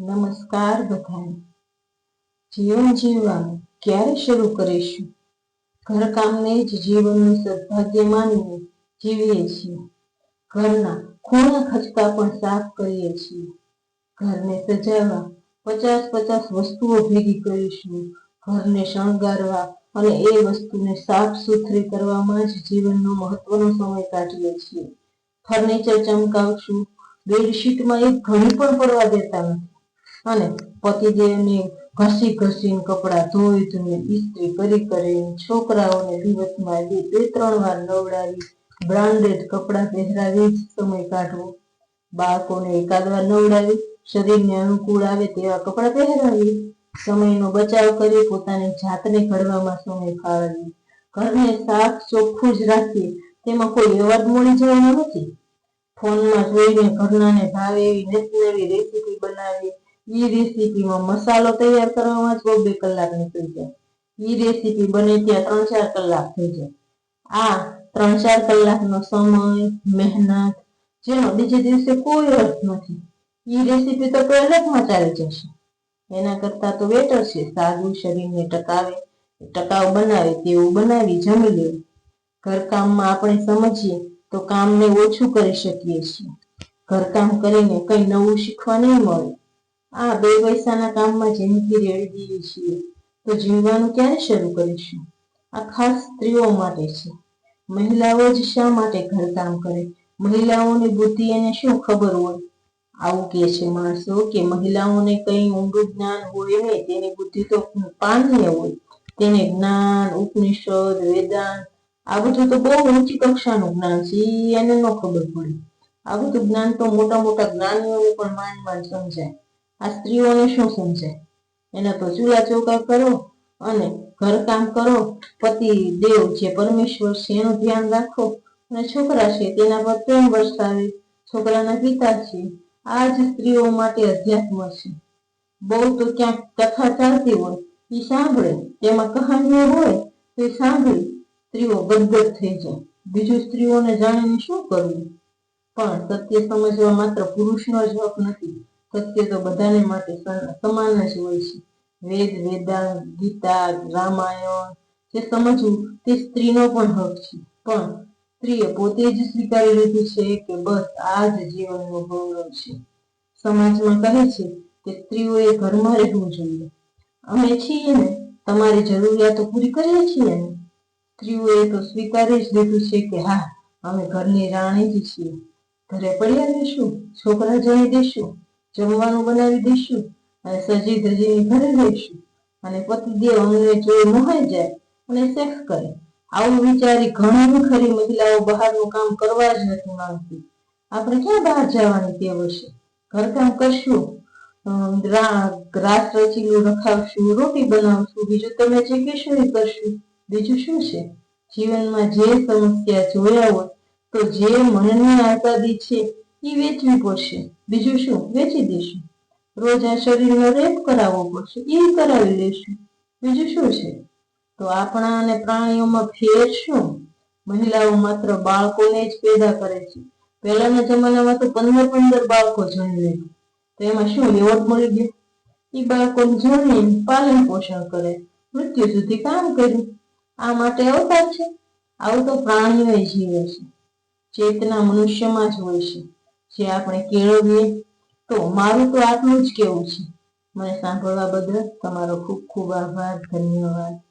નમસ્કાર બધાને. જીવન જીવવાનું ક્યારે શરૂ કરીશું? ઘરકામને જ જીવનનું સદભાગ્ય માનીને જીવીએ છીએ. ઘરના ખૂણા ખચકા પણ સાફ કરીએ છીએ. ઘરને સજાવવા પચાસ પચાસ વસ્તુઓ ભેગી કરીશું. ઘરને શણગારવા અને એ વસ્તુને સાફ સુથરી કરવામાં જ જીવનનો મહત્વનો સમય કાઢીએ છીએ. ફર્નિચર ચમકાવશું. બેડશીટમાં એક ઘણી પણ પડવા દેતા નથી. અને પતિદેવને ઘસી ઘસીને કપડાં ધોઈ ધોઈ ઇસ્ત્રી કરી કરીને છોકરાઓને દિવસમાં બે બે, ત્રણ વાર નવડાવી, બ્રાન્ડેડ કપડાં પહેરાવી જ સમય કાઢવો. બાળકોને એકાદ વાર નવડાવી, શરીરને અનુકૂળ આવે તેવા કપડાં પહેરાવી. સમયનો બચાવ કરી, પોતાની જાતને ઘડવામાં સમય ફાળવી. ઘરને સાફ, ચોખ્ખું જ રાખીએ તેમાં કોઈ અવાજ મળી જવાનો નથી. ફોનમાં જોઈને ઘરનાને ભાવે એવી નવી રેસીપી બનાવી એ રેસીપીમાં મસાલો તૈયાર કરવામાં જ બહુ બે કલાક નીકળી જાય. એ રેસીપી બને ત્યાં ત્રણ ચાર કલાક થઈ જાય. આ ત્રણ ચાર કલાકનો સમય, મહેનત, જેનો બીજે દિવસે કોઈ અર્થ નથી. એ રેસીપી તો ટોયલેટમાં ચાલી જશે. એના કરતાં તો બેટર છે. સાદું શરીરને ટકાવે ટકાવ બનાવે તેવું બનાવી જમી લેવું ઘરકામમાં આપણે સમજીએ તો કામને ઓછું કરી શકીએ છીએ. ઘરકામ કરીને કંઈ નવું શીખવા નહીં મળે. આ બે પૈસાના કામમાં જિંદગી રેડી દીધી છીએ તો જીવવાનું ક્યારે શરૂ કરીશું? આ ખાસ સ્ત્રીઓ માટે છે. મહિલાઓ જ શા માટે ઘરકામ કરે? મહિલાઓની બુદ્ધિ એને શું ખબર હોય? આવું કે છે માણસો કે મહિલાઓને કંઈ ઊંડું જ્ઞાન હોય નહીં તેની બુદ્ધિ તો પાનીય હોય. તેને જ્ઞાન, ઉપનિષદ, વેદાંત, આ બધું તો બહુ ઊંચી કક્ષાનું જ્ઞાન છે એને ન ખબર પડે. આ બધું જ્ઞાન તો મોટા મોટા જ્ઞાનીઓને પણ માંડ માંડ સમજાય. આ સ્ત્રીઓને શું સમજાય એના તો ચૂલા ચોકા કરો અને ઘરકામ કરો. પતિ દેવ જે પરમેશ્વર છે એનું ધ્યાન રાખો. અને છોકરા છે તેના પર પ્રેમ વરસાવે. છોકરાના પિતા છે, આ જ સ્ત્રીઓ માટે અધ્યાત્મ છે. બહુ તો ક્યાંક કથા ચાલતી હોય એ સાંભળે. તેમાં કહાનીઓ હોય, તો એ સાંભળી સ્ત્રીઓ ગદગદ થઈ જાય. બીજું સ્ત્રીઓને જાણીને શું કરવું? પણ સત્ય સમજવા માત્ર પુરુષનો જ હક નથી. સત્ય તો બધાને માટે સમાન જ હોય છે. વેદ, વેદાંત, ગીતા, રામાયણ, જે સમજવું તે સ્ત્રીનો પણ હક છે. પણ સ્ત્રીએ પોતે જ સ્વીકારી લીધું છે કે બસ આ જ જીવનનો ગૌરવ છે. સમાજમાં કહે છે કે સ્ત્રીઓએ ઘરમાં રહેવું જોઈએ. અમે છીએ ને, તમારી જરૂરિયાતો પૂરી કરીએ છીએ ને? સ્ત્રીઓએ તો સ્વીકારી જ લીધું છે કે હા, અમે ઘરની રાણી જ છીએ. ઘરે પડ્યા રહીશું છોકરા જઈ દઈશું જમવાનું બનાવી દઈશું અને સજી ધજીને ઘરે રહીશું અને પતિદેવ અમને જોઈ મોહાઈ જાય અને સેક્સ કરે. આવું વિચારી ઘણી ખરી મહિલાઓ બહારનું કામ કરવા જ નથી માંગતી. આપણે ક્યાં બહાર જવાની ટેવ હશે ઘરકામ કરશું ગ્રાસ રચીલું રખાવશું, રોટી બનાવશું, બીજું તમે જે કહેશો એ કરશું. બીજું શું છે? જીવનમાં જે સમસ્યા જોયા હોય તો જે મનની આઝાદી છે એ વેચવી પડશે. બીજું શું? વેચી દઈશું. રોજ આ શરીરનો રેપ કરાવવો પડશે. એ કરાવી લેશું બીજું શું છે? તો આપણા અને પ્રાણીઓમાં ફેર શું? મહિલાઓ માત્ર બાળકોને જ પેદા કરે છે. પહેલાના જમાનામાં તો પંદર પંદર બાળકો જન્મે. તો એમાં શું એવોર્ડ મળી ગયો એ બાળકોને જન્મી પાલન પોષણ કરે. મૃત્યુ સુધી કામ કર્યું. આ માટે અવતાર છે. આવું તો પ્રાણીઓ જીવે છે. ચેતના મનુષ્યમાં જ હોય છે. જે આપણે કેળવીએ, તો મારું તો આટલું જ કેવું છે. મને સાંભળવા બદલ તમારો ખૂબ ખૂબ આભાર, ધન્યવાદ.